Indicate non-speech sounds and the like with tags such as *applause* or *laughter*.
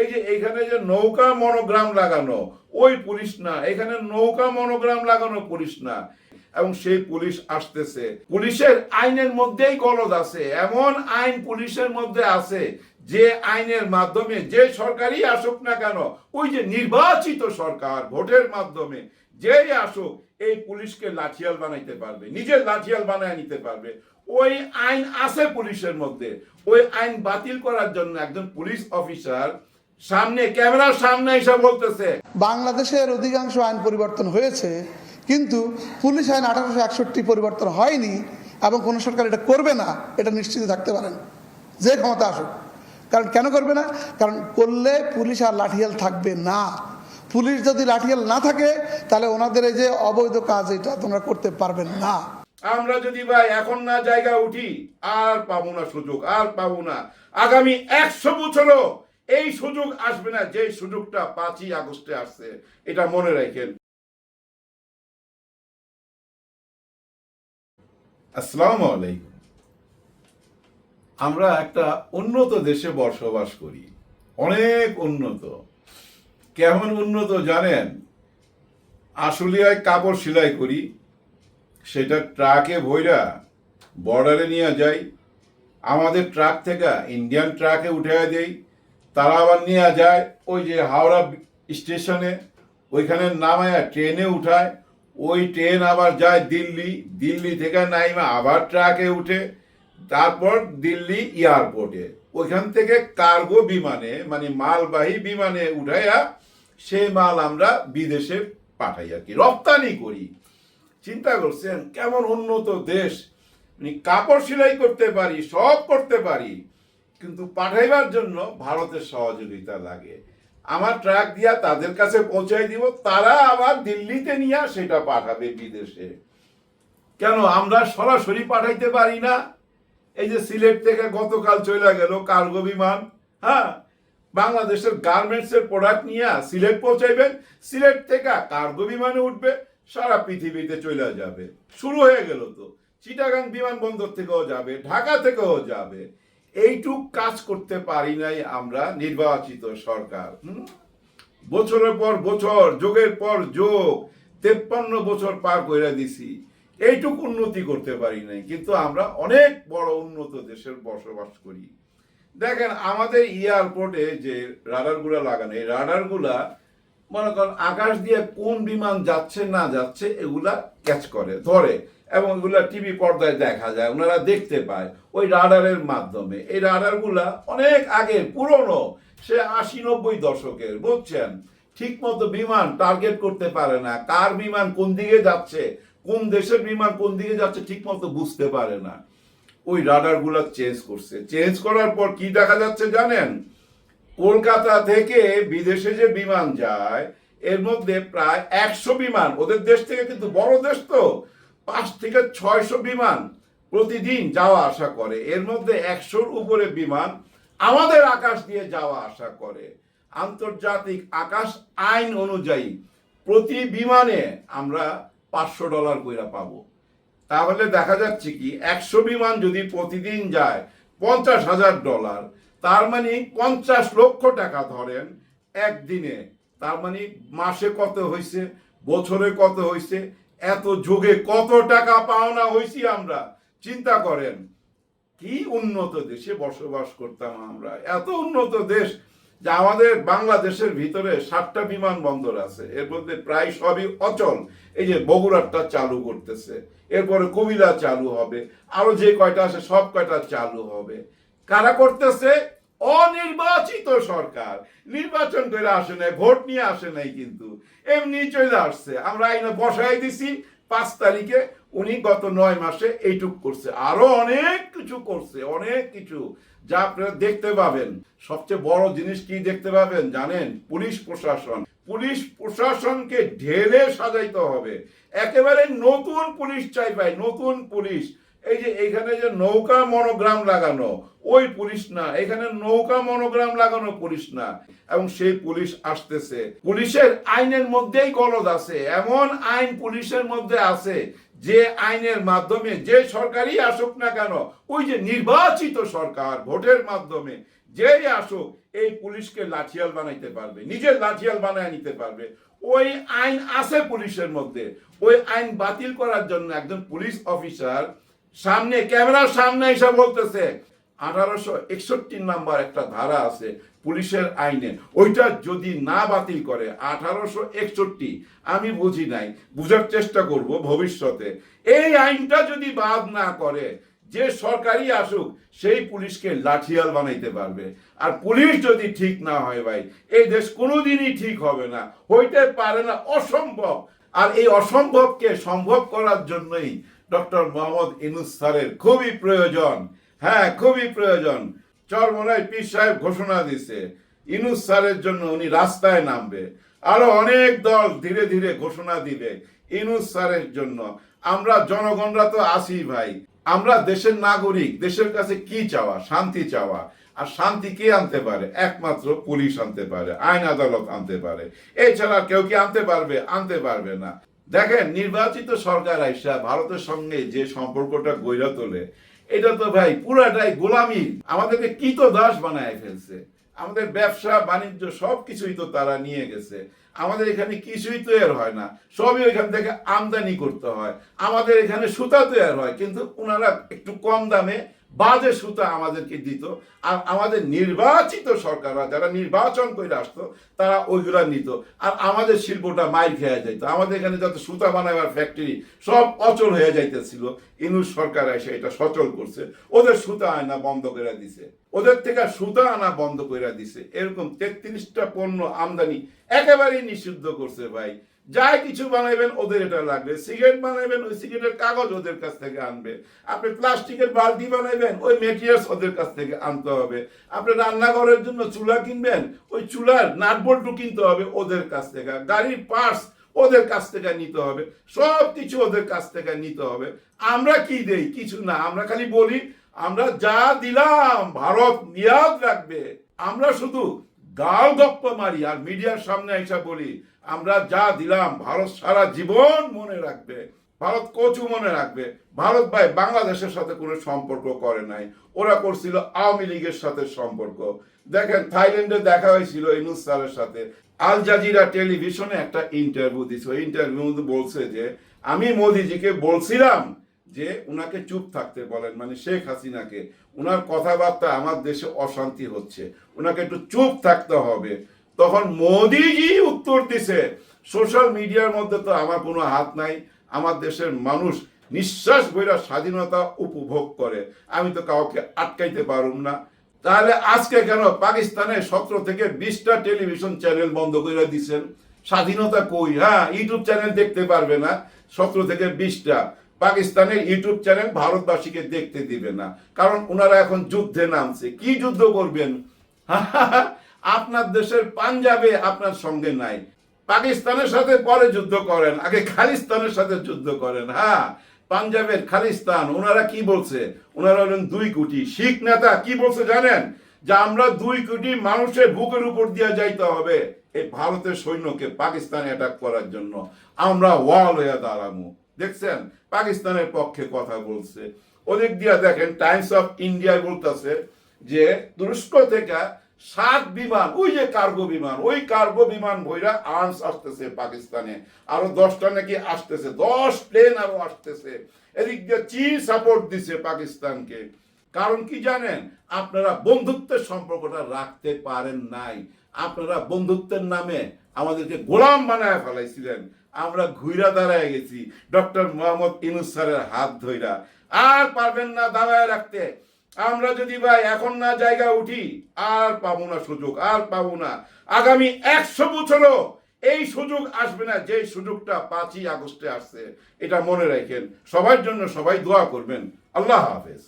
এই যে এখানে যে নৌকা মনোগ্রাম লাগানো, ওই পুলিশ না। এখানে নৌকা মনোগ্রাম লাগানো পুলিশ না। এবং সেই পুলিশ আসতেছে। পুলিশের আইনের মধ্যেই গলদ আছে। এমন আইন পুলিশের মধ্যে আছে যে আইনের মাধ্যমে যে সরকারই আসুক না কেন, ওই যে নির্বাচিত সরকার ভোটের মাধ্যমে যেই আসুক, এই পুলিশকে লাঠিয়াল বানাইতে পারবে, নিজের লাঠিয়াল বানায় নিতে পারবে। ওই আইন আছে পুলিশের মধ্যে। ওই আইন বাতিল করার জন্য একজন পুলিশ অফিসার সামনে ক্যামেরার সামনে এসে বলতেছে। বাংলাদেশের অধিকাংশ আইন পরিবর্তন হয়েছে কিন্তু পুলিশ আইন আঠারোশো একষট্টি পরিবর্তন হয়নি এবং কোনো সরকার এটা করবে না এটা নিশ্চিত থাকতে পারেন। যে ক্ষমতা আসুক। কারণ কেন করবে না? কারণ করলে পুলিশ আর লাঠিয়াল থাকবে না। পুলিশ যদি লাঠিয়াল না থাকে তাহলে ওনাদের এই যে অবৈধ কাজ এটা তোমরা করতে পারবেন না। আমরা যদি ভাই এখন না জায়গা উঠি আর পাবো না সুযোগ আর পাবো না। আগামী একশো বছরও এই সুযোগ আসবে না যে সুযোগটা পাঁচই আগস্টে আসছে, এটা মনে রাখেন। আসসালামু আলাইকুম। আমরা একটা উন্নত দেশে বসবাস করি। অনেক উন্নত। কেমন উন্নত জানেন? আশুলিয়ায় কাপড় সেলাই করি, সেটা ট্রাকে ভইরা বর্ডারে নিয়ে যাই, আমাদের ট্রাক থেকে ইন্ডিয়ান ট্রাকে উঠে দেই তারা আবার নিয়ে যায় ওই যে হাওড়া স্টেশনে, ওইখানে নামায়, ট্রেনে উঠায়। ওই ট্রেন আবার যায় দিল্লি দিল্লি থেকে নাইমা আবার ট্রাকে উঠে, তারপর দিল্লি এয়ারপোর্টে। ওইখান থেকে কার্গো বিমানে মানে মালবাহী বিমানে উঠাইয়া সেই মাল আমরা বিদেশে পাঠাই আর কি, রপ্তানি করি। চিন্তা করছেন, কেমন উন্নত দেশ। মানে কাপড় সেলাই করতে পারি, সব করতে পারি। কিন্তু পাঠাইবার জন্য ভারতের সহযোগিতা লাগে। আমার ট্রাক দিয়া তাদের কাছে পৌঁছাই দিব, তারা আবার দিল্লিতে নিয়ে সেটা পাঠাবে বিদেশে। কেন? আমরা সরাসরি পাঠাইতে পারি না। এই যে সিলেট থেকে গতকাল চলে গেল কার্গো বিমান হ্যাঁ? বাংলাদেশের গার্মেন্টস এর প্রোডাক্ট নিয়ে সিলেট পৌঁছাইবেন। সিলেট থেকে কার্গো বিমানে উঠবে, সারা পৃথিবীতে চলে যাবে। শুরু হয়ে গেল তো। চিটাগাং বিমানবন্দর থেকেও যাবে, ঢাকা থেকেও যাবে। এইটুক কাজ করতে পারি নাই আমরা, নির্বাচিত সরকার? বছরের পর বছর, যোগের পর যোগ, তেপ্পান্ন বছর পার করে দিছি। এইটুক উন্নতি করতে পারি নাই, কিন্তু আমরা অনেক বড় উন্নত দেশের বসবাস করি। দেখেন, আমাদের এয়ারপোর্টে যে রাডারগুলা লাগানো, এই রাডারগুলা মনে করেন আকাশ দিয়ে কোন বিমান যাচ্ছে না যাচ্ছে, এগুলা ক্যাচ করে, ধরে। এবং এগুলা টিভি পর্দায় দেখা যায়, ওনারা দেখতে পায় ওই রাডারের মাধ্যমে। এই রাডারগুলা অনেক আগে, পুরনো, সে আশি নব্বই দশকের, বুঝছেন? ঠিক মতো বিমান টার্গেট করতে পারে না। কার বিমান কোন দিকে যাচ্ছে, কোন দেশের বিমান কোন দিকে যাচ্ছে ঠিক মতো বুঝতে পারে না। ওই রাডারগুলা চেঞ্জ করছে। চেঞ্জ করার পর কি দেখা যাচ্ছে জানেন? কলকাতা থেকে বিদেশে যে বিমান যায়, এর মধ্যে প্রায় একশো বিমান, ওদের দেশ থেকে কিন্তু বড় দেশ তো পাঁচ থেকে ছয়শো বিমান প্রতিদিন যাওয়া আসা করে। এর মধ্যে একশোর উপরে বিমান আমাদের আকাশ দিয়ে যাওয়া আসা করে। আন্তর্জাতিক আকাশ আইন অনুযায়ী প্রতি বিমানে আমরা পাঁচশো ডলার কইরা পাবো। তাহলে দেখা যাচ্ছে কি, একশো বিমান যদি প্রতিদিন যায় পঞ্চাশ হাজার ডলার, তার মানে পঞ্চাশ লক্ষ টাকা ধরেন একদিনে। তার মানে মাসে কত হয়েছে বছরে কত হয়েছে এত যুগে কত টাকা পাওনা হয়েছি আমরা? চিন্তা করেন, কি উন্নত দেশে বসবাস করতাম আমরা? এত উন্নত দেশ যে আমাদের বাংলাদেশের ভিতরে সাতটা বিমানবন্দর আছে, এর মধ্যে প্রায় সবই অচল। এই যে বগুড়ারটা চালু করতেছে, এরপরে কুমিল্লা চালু হবে, আরও যে কয়টা আছে সব কয়টা চালু হবে। কারা করতেছে? অনির্বাচিত সরকার। নির্বাচন করে আসে নাই, ভোট নিয়ে আসে নাই কিন্তু। এমনি চলে আসছে। আমরা আইনে বসাই দিছি, পাঁচ তারিখে উনি গত নয় মাসে এইটুক করছে। আরও অনেক কিছু করছে, অনেক কিছু যা আপনারা দেখতে পাবেন। সবচেয়ে বড় জিনিস কি দেখতে পাবেন জানেন? পুলিশ প্রশাসন। পুলিশ প্রশাসনকে ঢেলে সাজাইতে হবে। একেবারে নতুন পুলিশ চাই ভাই, নতুন পুলিশ। এই যে এখানে যে নৌকা মনোগ্রাম লাগানো, ওই পুলিশ না। এখানে নৌকা মনোগ্রাম লাগানো পুলিশ না। এবং সেই পুলিশ আসতেছে। পুলিশের আইনের মধ্যেই গলদ আছে। এমন আইন পুলিশের মধ্যে আছে, যে আইনের মাধ্যমে যে সরকারই আসুক না কেন, ওই যে নির্বাচিত সরকার ভোটের মাধ্যমে যেই আসুক, এই পুলিশকে লাঠিয়াল বানাইতে পারবে, নিজের লাঠিয়াল বানায় নিতে পারবে। ওই আইন আছে পুলিশের মধ্যে। ওই আইন বাতিল করার জন্য একজন পুলিশ অফিসার সামনে, ক্যামেরার সামনে এসে বলতেছে, আঠারোশো একষট্টি নাম্বার একটা ধারা আছে পুলিশের আইনে। ওইটা যদি না বাতিল করে, আঠারোশো একষট্টি, আমি বুঝি নাই, বুঝার চেষ্টা করব ভবিষ্যতে। এই আইনটা যদি বাদ না করে, যে সরকারি আসুক, সেই পুলিশকে লাঠিয়াল বানাইতে পারবে। আর পুলিশ যদি ঠিক না হয় ভাই, এই দেশ কোনোদিনই ঠিক হবে না, হইতে পারে না, অসম্ভব। আর এই অসম্ভবকে সম্ভব করার জন্যই ডক্টর মোহাম্মদ ইনুস স্যারের খুবই প্রয়োজন। হ্যাঁ খুবই প্রয়োজন। চরমনায় পীর সাহেব ঘোষণা দিছে ইনুস স্যারের জন্য উনি রাস্তায় নামবে। আরও অনেক দল ধীরে ধীরে ঘোষণা দিবে ইনুস স্যারের জন্য। আমরা জনগণরা তো আছি ভাই। আমরা দেশের নাগরিক, দেশের কাছে কি চাওয়া? শান্তি চাওয়া। আর শান্তি কে আনতে পারে? একমাত্র পুলিশ আনতে পারে, আইন আদালত আনতে পারে। এছাড়া কেউ কি আনতে পারবে? আনতে পারবে না। দেখেন, নির্বাচিত সরকার আইসা ভারতের সঙ্গে যে সম্পর্কটা গইরা তোলে, এটা তো ভাই পুরাটাই গোলামি। আমাদেরকে কীত দাস বানায় ফেলছে? আমাদের ব্যবসা, বাণিজ্য সব কিছুই তো তারা নিয়ে গেছে। আমাদের এখানে কিছুই তৈরি হয় না। সবই ওইখান থেকে আমদানি করতে হয়। আমাদের এখানে সুতা তৈরি হয়, কিন্তু ওনারা একটু কম দামে বাজে সুতা আমাদেরকে দিত। আর আমাদের নির্বাচিত সরকাররা যারা নির্বাচন করে আসতো, তারা ওইগুলা নিত। আর আমাদের শিল্পটা মাইর খেয়ে যাইতো। আমাদের এখানে যত সুতা বানাবার ফ্যাক্টরি সব অচল হয়ে যাইতেছিল। ইনুস সরকার এসে এটা সচল করছে। ওদের সুতা আয়না বন্ধ করে দিছে। ওদের থেকে সুতা আনা বন্ধ করে দিছে। এরকম তেত্রিশটা পণ্য আমদানি একেবারেই নিষিদ্ধ করছে ভাই। যাই কিছু বানাইবেন, ওদের এটা লাগবে। সিগারেট বানাইবেন, ওই সিগারেটের কাগজ ওদের কাছ থেকে আনবে। আপনি প্লাস্টিকের বালতি বানাইবেন, ওই মেটেরিয়ালস ওদের কাছ থেকে আনতে হবে। আপনি রান্নাঘরের জন্য চুলা কিনবেন, ওই চুলার নাটবল্টু কিনতে হবে ওদের কাছ থেকে। গাড়ির পার্টস ওদের কাছ থেকে নিতে হবে। সব কিছু ওদের কাছ থেকে নিতে হবে। আমরা কি দেই? কিছু না। আমরা খালি বলি, আমরা যা দিলাম, ভারত নিয়াদ রাখবে। আমরা শুধু গাল গপ্প মারি, আর মিডিয়ার সামনে এসে বলি আমরা যা দিলাম, ভারত সারা জীবন মনে রাখবে, ভারত কচু মনে রাখবে। ভারত ভাই বাংলাদেশের সাথে কোনো সম্পর্ক করে নাই। ওরা করছিল আওয়ামী লীগের সাথে সম্পর্ক। দেখেন, থাইল্যান্ডে দেখা হয়েছিল ইনুস সাথে। আল জাজিরা টেলিভিশনে একটা ইন্টারভিউ দিছে। ইন্টারভিউ বলছে যে, আমি মোদিজিকে বলছিলাম যে উনাকে চুপ থাকতে বলেন মানে শেখ হাসিনাকে। উনার কথাবার্তা আমার দেশে অশান্তি হচ্ছে। উনাকে একটু চুপ থাকতে হবে। তখন মোদিজি উত্তর দিছে, সোশ্যাল মিডিয়ার মধ্যে তো আমার কোনো হাত নাই, আমার দেশের মানুষ নিঃশ্বাস বইরা স্বাধীনতা উপভোগ করে, আমি তো কাউকে আটকাইতে পারুম না। তাহলে আজকে কেন পাকিস্তানে সতেরো থেকে বিশটা টেলিভিশন চ্যানেল বন্ধ করে দিছেন? স্বাধীনতা কই? হ্যাঁ ইউটিউব চ্যানেল দেখতে পারবে না, সতেরো থেকে বিশটা। পাকিস্তানের ইউটিউব চ্যানেল ভারতবাসীকে দেখতে দিবে না, কারণ ওনারা এখন যুদ্ধে নামছে। কি যুদ্ধ করবেন? *laughs* আপনার দেশের পাঞ্জাবে আপনার সঙ্গে নাই। পাকিস্তানের সাথে পরে যুদ্ধ করেন, আগে খালিস্তানের সাথে যুদ্ধ করেন হ্যাঁ? পাঞ্জাবের খালিস্তান, ওনারা কি বলছে? ওনারা হলেন দুই কোটি। শিখ নেতা কি বলছে জানেন? যে আমরা দুই কোটি মানুষের বুকের উপর দিয়ে যাইতে হবে এই ভারতের সৈন্যকে পাকিস্তানে অ্যাটাক করার জন্য। আমরা ওয়াল হয়ে দাঁড়াবো। দেখছেন? পাকিস্তানের পক্ষে কথা বলছে। ওদিক দিয়া দেখেন টাইমস অফ ইন্ডিয়ায় বলতেছে যে তুরস্ক থেকে সাত বিমান, ওই যে কার্গো বিমান, ওই কার্গো বিমান ভৈরা আর্মস আসতেছে পাকিস্তানে। আরও দশটা নাকি আসতেছে, দশ প্লেন আরও আসতেছে। এদিক দিয়ে চীন সাপোর্ট দিছে পাকিস্তানকে। কারণ কি জানেন? আপনারা বন্ধুত্বের সম্পর্কটা রাখতে পারেন নাই। আপনারা বন্ধুত্বের নামে আমাদেরকে গোলাম বানায় ফেলাইছিলেন। আমরা ঘুইরা দাঁড়ায় গেছি, ডক্টর মোহাম্মদ ইনুস স্যারের হাত ধইরা। আর পারবেন না দাঁড়ায় রাখতে। আমরা যদি ভাই এখন না জায়গা উঠি, আর পাবো না সুযোগ, আর পাবো না। আগামী একশো বছরও এই সুযোগ আসবে না, যে সুযোগটা পাঁচই আগস্টে আসছে, এটা মনে রাখেন। সবার জন্য সবাই দোয়া করবেন। আল্লাহ হাফেজ।